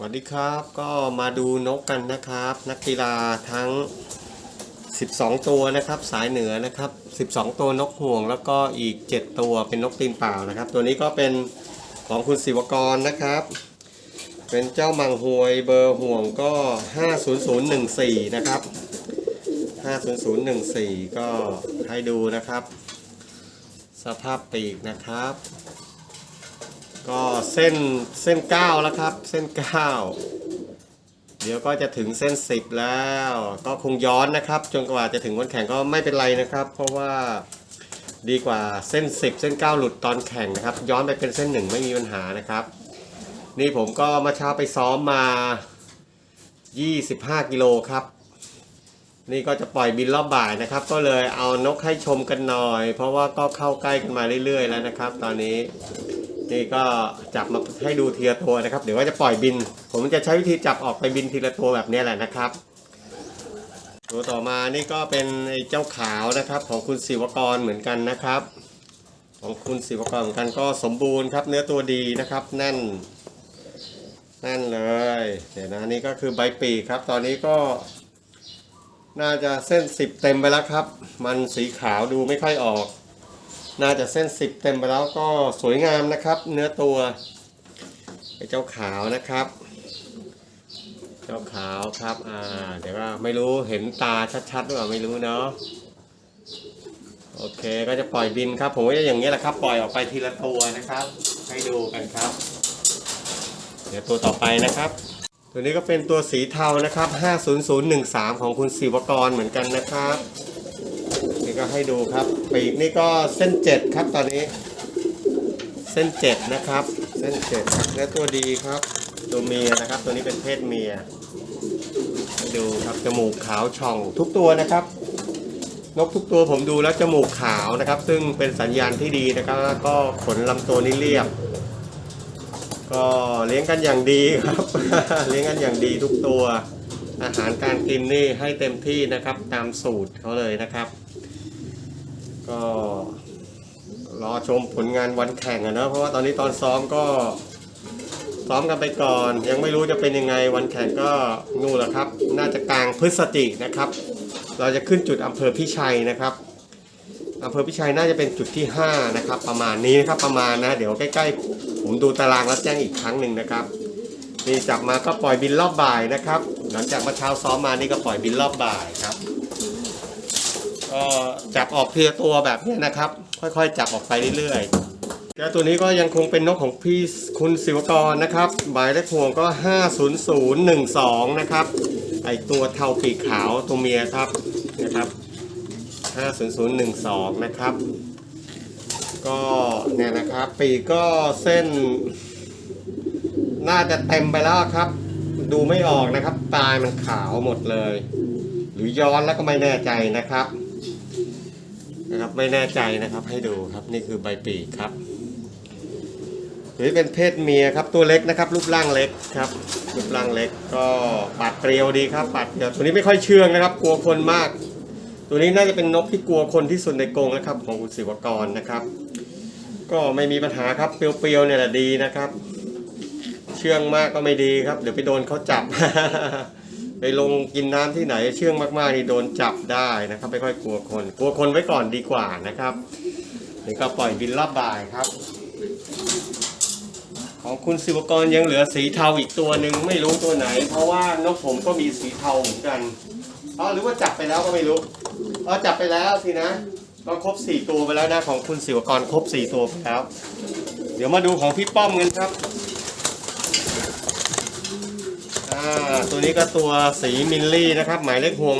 สวัสดีครับก็มาดูนกกันนะครับ นักกีฬาทั้ง 12 ตัวนะครับสายเหนือนะครับ 12 ตัวนกห่วงแล้วก็อีก 7 ตัวเป็นนกตีนเปล่านะครับ ตัวนี้ก็เป็นของคุณศิวกรนะครับ เป็นเจ้ามังหวยเบอร์ห่วงก็ 50014 นะครับ 50014 ก็ให้ดูนะครับ สภาพปีกนะครับ ก็เส้นเส้นเก้าแล้วครับ เส้นเก้าเดี๋ยวก็จะถึงเส้นสิบแล้ว ก็คงย้อนนะครับ จนกว่าจะถึงวันแข่งก็ไม่เป็นไรนะครับ เพราะว่าดีกว่าเส้นสิบเส้นเก้าหลุดตอนแข่งนะครับ ย้อนไปเป็นเส้นหนึ่งไม่มีปัญหานะครับ นี่ผมก็มาเช้าไปซ้อมมา 25 กิโลครับนี่ก็จะปล่อยบินรอบบ่ายนะครับ ก็เลยเอานกให้ชมกันหน่อย เพราะว่าก็เข้าใกล้กันมาเรื่อย ๆ แล้วนะครับ ตอนนี้ นี่ก็จับมาให้ดูทีละตัวนะครับ เดี๋ยวว่าจะปล่อยบิน ผมจะใช้วิธีจับออกไปบินทีละตัวแบบนี้แหละนะครับ ตัวต่อมานี่ก็เป็นไอ้เจ้าขาวนะครับ ของคุณศิวกรเหมือนกันนะครับ ของคุณศิวกรเหมือนกันก็สมบูรณ์ครับ เนื้อตัวดีนะครับแน่นแน่นเลย เดี๋ยวนะนี่ก็คือใบปีกครับ ตอนนี้ก็น่าจะเส้นสิบเต็มไปแล้วครับ มันสีขาวดูไม่ค่อยออก น่าจะเส้นสิบเต็มไปแล้วก็สวยงามนะครับ เนื้อตัวไอ้เจ้าขาวนะครับ เจ้าขาวครับอ่าเดี๋ยวว่าไม่รู้เห็นตาชัดๆหรือเปล่าไม่รู้เนาะโอเคก็จะปล่อยบินครับ ผมก็จะอย่างนี้แหละครับ ปล่อยออกไปทีละตัวนะครับ ให้ดูกันครับ เดี๋ยวตัวต่อไปนะครับ ตัวนี้ก็เป็นตัวสีเทานะครับ 50013 ของคุณศิวกรเหมือนกันนะครับ ก็ให้ดูครับ ปีกนี่ก็เส้น7ครับตอนนี้ เส้น7นะครับ เส้น7ครับและตัวดีครับ ตัวเมียนะครับ ตัวนี้เป็นเพศเมียให้ดูครับจมูกขาวช่องทุกตัวนะครับ นกทุกตัวผมดูแล้วจมูกขาวนะครับ ซึ่งเป็นสัญญาณที่ดีนะครับ ก็ขนลำตัวนี่เรียบ ก็เลี้ยงกันอย่างดีครับ เลี้ยงกันอย่างดีทุกตัวอาหารการกินนี่ให้เต็มที่นะครับตามสูตรเขาเลยนะครับ ก็รอชมผลงานวันแข่งอะนะเพราะว่าตอนนี้ตอนซ้อมก็ซ้อมกันไปก่อน ยังไม่รู้จะเป็นยังไงวันแข่งก็นู่นแหละครับ น่าจะกลางพฤศจิกนะครับ เราจะขึ้นจุดอำเภอพิชัยนะครับอำเภอพิชัยน่าจะเป็นจุดที่ 5 นะครับ ประมาณนี้นะครับประมาณนะเดี๋ยวใกล้ๆ ผมดูตารางแล้วแจ้งอีกครั้งหนึ่งนะครับนี่จับมาก็ปล่อยบินรอบบ่ายนะครับ หลังจากมาเช้าซ้อมมานี่ก็ปล่อยบินรอบบ่ายครับ ก็จับออกเพียตัวแบบนี้นะครับ ค่อยๆ จับออกไปเรื่อยๆแล้วตัวนี้ก็ยังคงเป็นนกของพี่คุณศิวกรนะครับหมายเลขห่วงก็ 50012 นะครับ ไอตัวเทาปีกขาวตัวเมียครับนะครับ 50012 นะครับ ก็เนี่ยนะครับปีกก็เส้น น่าจะเต็มไปแล้วครับ ดูไม่ออกนะครับปลายมันขาวหมดเลย หรือย้อนแล้วก็ไม่แน่ใจนะครับ นะครับไม่แน่ใจนะครับให้ดูครับนี่คือใบปีกครับหรือเป็นเพศเมียครับตัวเล็กนะครับรูปร่างเล็กครับรูปร่างเล็กก็ปาดเปรียวดีครับปาดเปรียวตัวนี้ไม่ค่อยเชื่องนะครับ กลัวคนมาก ตัวนี้น่าจะเป็นนกที่กลัวคนที่สุดในกรงนะครับ ของคุณศิวกรนะครับ ก็ไม่มีปัญหาครับเปรียวๆเนี่ยแหละดีนะครับ เชื่องมากก็ไม่ดีครับ เดี๋ยวไปโดนเขาจับ ไปลงกินน้ำที่ไหนเชื่องมากๆนี่โดนจับได้นะครับไม่ค่อยกลัวคน กลัวคนไว้ก่อนดีกว่านะครับนี่ก็ปล่อยบินรอบบ่ายครับ ของคุณศิวกรยังเหลือสีเทาอีกตัวหนึ่งไม่รู้ตัวไหน เพราะว่านกผมก็มีสีเทาเหมือนกันอ๋อหรือว่าจับไปแล้วก็ไม่รู้อ๋อจับไปแล้วสินะก็ครบสี่ตัวไปแล้วนะของคุณศิวกรครบสี่ตัวไปแล้ว เดี๋ยวมาดูของพี่ป้อมกันครับ อ่าตัวนี้ก็ตัวสีมิลลี่นะครับหมายเลขห่วง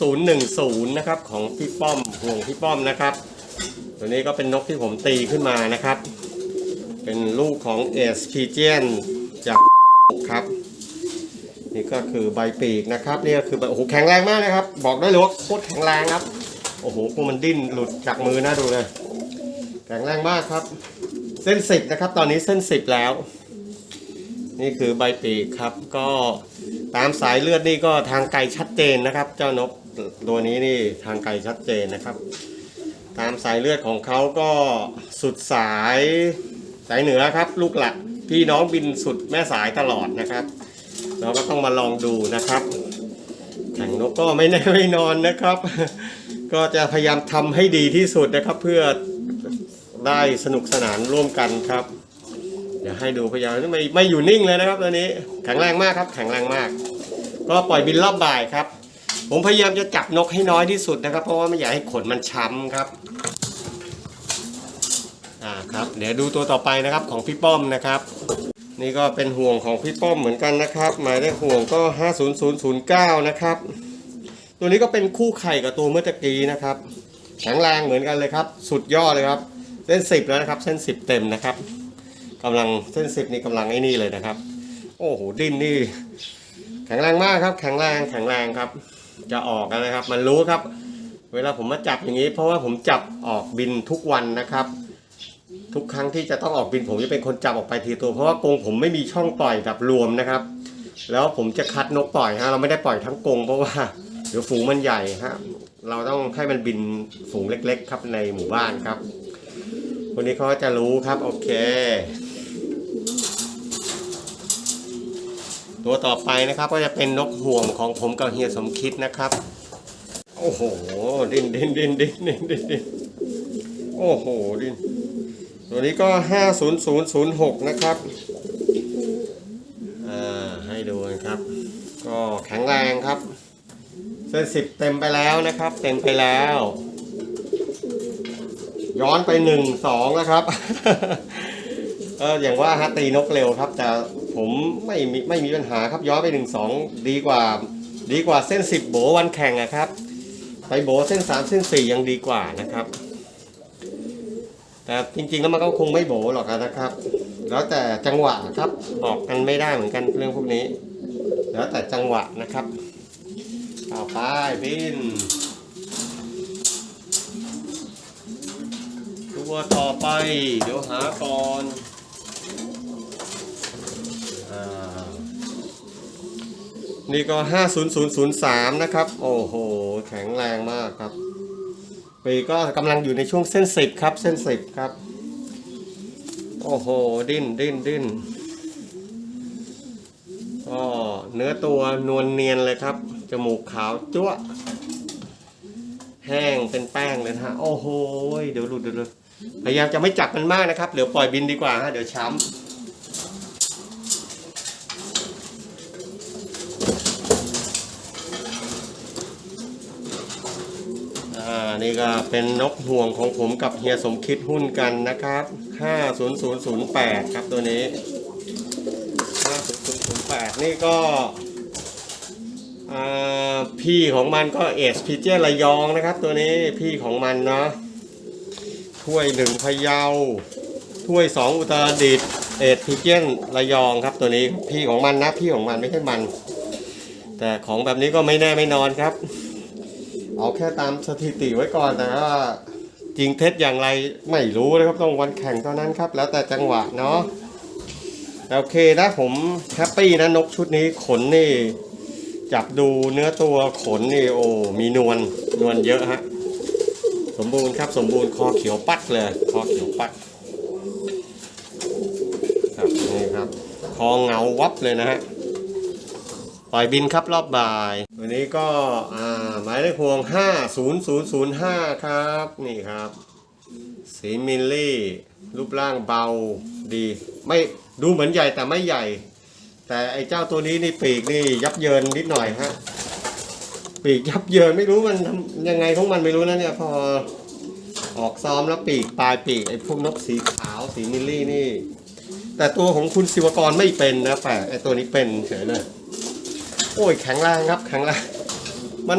50010 นะครับของพี่ป้อมห่วงพี่ป้อมนะครับ ตัวนี้ก็เป็นนกที่ผมตีขึ้นมานะครับ เป็นลูกของเอสพีเจนจากครับนี่ก็คือใบปีกนะครับนี่ก็คือโอ้โหแข็งแรงมากนะครับ บอกได้เลยว่าโคตรแข็งแรงครับโอ้โหพวกมันดิ้นหลุดจากมือนะดูเลยแข็งแรงมากครับ เส้นสิบนะครับ ตอนนี้เส้นสิบแล้ว นี่คือใบปีกครับ ก็ตามสายเลือดนี่ก็ทางไกลชัดเจนนะครับ เจ้านกตัวนี้นี่ทางไกลชัดเจนนะครับ ตามสายเลือดของเขาก็สุดสายสายเหนือครับ ลูกหลักพี่น้องบินสุดแม่สายตลอดนะครับ เราก็ต้องมาลองดูนะครับแข่งนกก็ไม่แน่ไม่นอนนะครับ ก็จะพยายามทำให้ดีที่สุดนะครับ เพื่อได้สนุกสนานร่วมกันครับ เดี๋ยวให้ดูพยายามไม่ไม่อยู่นิ่งเลยนะครับตอนนี้แข็งแรงมากครับ แข็งแรงมาก ก็ปล่อยบินรอบบ่ายครับ ผมพยายามจะจับนกให้น้อยที่สุดนะครับ เพราะว่าไม่อยากให้ขนมันช้ำครับอ่าครับ เดี๋ยวดูตัวต่อไปนะครับของพี่ป้อมนะครับ นี่ก็เป็นห่วงของพี่ป้อมเหมือนกันนะครับ หมายเลขห่วงก็ 50009 นะครับ ตัวนี้ก็เป็นคู่ไข่กับตัวเมื่อตะกี้นะครับ แข็งแรงเหมือนกันเลยครับ สุดยอดเลยครับเส้นสิบแล้วนะครับเส้นสิบเต็มนะครับ กำลังเส้นสิบนี่กำลังไอ้นี่เลยนะครับ โอ้โหดิ้นนี่ แข็งแรงมากครับ แข็งแรงแข็งแรงครับ จะออกนะครับ มันรู้ครับ เวลาผมมาจับอย่างนี้ เพราะว่าผมจับออกบินทุกวันนะครับ ทุกครั้งที่จะต้องออกบินผมจะเป็นคนจับออกไปทีตัว เพราะว่ากรงผมไม่มีช่องปล่อยแบบรวมนะครับ แล้วผมจะคัดนกปล่อยฮะเราไม่ได้ปล่อยทั้งกรงเพราะว่าเดี๋ยวฝูงมันใหญ่ฮะเราต้องให้มันบินฝูงเล็ก ๆ ครับในหมู่บ้านครับคนนี้เขาจะรู้ครับ โอเค ตัวต่อไปนะครับก็จะเป็นนกห่วงของผมกับเฮียสมคิดนะครับ โอ้โหดิ้นดิ้นดิ้นดิ้นดิ้นดิ้นดินโอ้โหดิ้นตัวนี้ก็50006นย์ศูนย์ศูนย์หกนะครับอ่าให้ดูกันครับ ก็แข็งแรงครับ เส้นสิบเต็มไปแล้วนะครับ เต็มไปแล้ว ย้อนไปหนึ่งสองนะครับ เอออย่างว่าฮะตีนกเร็วครับแต่ ผมไม่มีไม่มีปัญหาครับย้อนไปหนึ่งสองดีกว่า ดีกว่าเส้นสิบโบวันแข่งอะครับ ไปโบเส้นสามเส้นสี่ยังดีกว่านะครับ แต่จริงๆแล้วมันก็คงไม่โบหรอกนะครับ แล้วแต่จังหวะครับบอกกันไม่ได้เหมือนกันเรื่องพวกนี้ แล้วแต่จังหวะนะครับเอาไปบินตัวต่อไป เดี๋ยวหาก่อนอ่า นี่ก็ 50003 นะครับ โอ้โห แข็งแรงมากครับ ปีก็กำลังอยู่ในช่วงเส้นสิบครับ เส้นสิบครับ โอ้โห ดิ้นดิ้นดิ้นก็เนื้อตัวนวลเนียนเลยครับ จมูกขาวจั๊วแห้งเป็นแป้งเลยนะฮะ โอ้โห เดี๋ยวหลุดเดี๋ยวหลุดพยายามจะไม่จับมันมากนะครับ เดี๋ยวปล่อยบินดีกว่าฮะ เดี๋ยวช้ำอ่า นี่ก็เป็นนกห่วงของผมกับเฮียสมคิดหุ้นกันนะครับ 50008 ครับตัวนี้ 50008 นี่ก็พี่ของมันก็เอสพีเจระยองนะครับ ตัวนี้พี่ของมันเนาะถ้วยหนึ่งพะเยาถ้วยสองอุตรดิตเอสพีเจนระยองครับตัวนี้พี่ของมันนะพี่ของมันไม่ใช่มัน แต่ของแบบนี้ก็ไม่แน่ไม่นอนครับ เอาแค่ตามสถิติไว้ก่อนแต่ว่าจริงเท็จอย่างไรไม่รู้นะครับต้องวันแข่งเท่านั้นครับ แล้วแต่จังหวะเนาะโอเคนะผมแฮปปี้นะนกชุดนี้ขนนี่ จับดูเนื้อตัวขนนี่โอ้มีนวลนวลเยอะฮะสมบูรณ์ครับสมบูรณ์คอเขียวปัดเลยคอเขียวปัดครับนี่ครับคอเงาวับเลยนะฮะ ปล่อยบินครับรอบบ่าย วันนี้ก็หมายเลขพวง 50005 ครับ นี่ครับ สีมิลลี่ รูปร่างเบาดี ไม่ดูเหมือนใหญ่แต่ไม่ใหญ่ แต่ไอ้เจ้าตัวนี้นี่ปีกนี่ยับเยินนิดหน่อยฮะ ปีกยับเยินไม่รู้มันยังไงของมันไม่รู้นะเนี่ยพอออกซ้อมแล้วปีกปลายปีกไอ้พวกนกสีขาวสีมิลลี่นี่ แต่ตัวของคุณศิวกรไม่เป็นนะแต่ไอ้ตัวนี้เป็นเฉยเลย โอ้ยแข็งแรงครับแข็งแรงมัน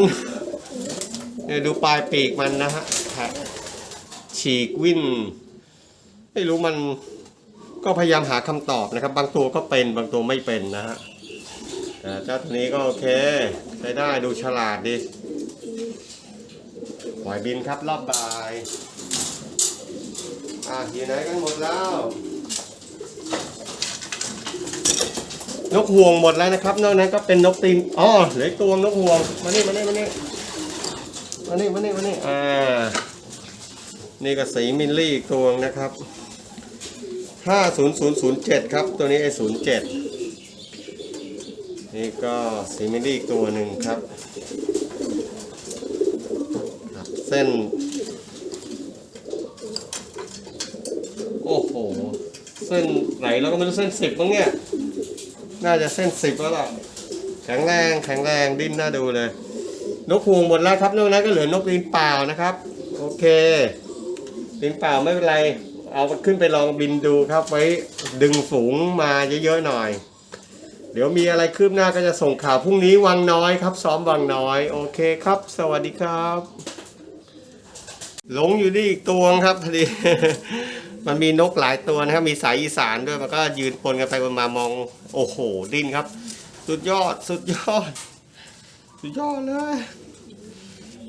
เนี่ยดูปลายปีกมันนะฮะฉีกวิ่นไม่รู้มันก็พยายามหาคำตอบนะครับ บางตัวก็เป็นบางตัวไม่เป็นนะฮะแต่เจ้าตัวนี้ก็โอเคใช้ได้ดูฉลาดดีปล่อยบินครับรอบบ่าย อะอยู่ไหนกันหมดแล้ว นกห่วงหมดแล้วนะครับ นอกนั้นก็เป็นนกตีนอ๋อเหลือตัวนกห่วงมานี่มานี่มานี่มานี่มานี่มานี่อ่า นี่ก็สีมิลลี่อีกตัวนะครับ5007ครับ ตัวนี้ไอ้07นี่ก็สีมิลลี่อีกตัวหนึ่งครับครับ เส้น โอ้โห เส้นไหนเราก็ไม่รู้เส้นสิบมั้งเนี่ย น่าจะเส้นสิบแล้วล่ะ แข็งแรงแข็งแรงดิ้นน่าดูเลย นกฮูงหมดแล้วครับนอกนั้นก็เหลือนกลิ้นเปล่านะครับ โอเคลิ้นเปล่าไม่เป็นไร เอาขึ้นไปลองบินดูครับ ไว้ดึงฝูงมาเยอะๆหน่อย เดี๋ยวมีอะไรคืบหน้าก็จะส่งข่าวพรุ่งนี้วังน้อยครับ ซ้อมวังน้อย โอเคครับ สวัสดีครับ หลงอยู่นี่อีกตัวครับพอดี มันมีนกหลายตัวนะครับ มีสายอีสานด้วยมันก็ยืนปนกันไปปนมามอง โอ้โห ดิ้นครับ สุดยอดสุดยอด สุดยอดเลย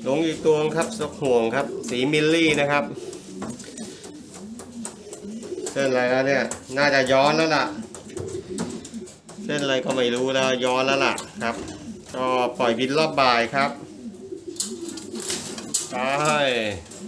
หลงอีกตัวครับสกห่วงครับ สีมิลลี่นะครับเส้นอะไรแล้วเนี่ย น่าจะย้อนแล้วล่ะ เส้นอะไรก็ไม่รู้แล้วย้อนแล้วล่ะครับ ก็ปล่อยบินรอบบ่ายครับไป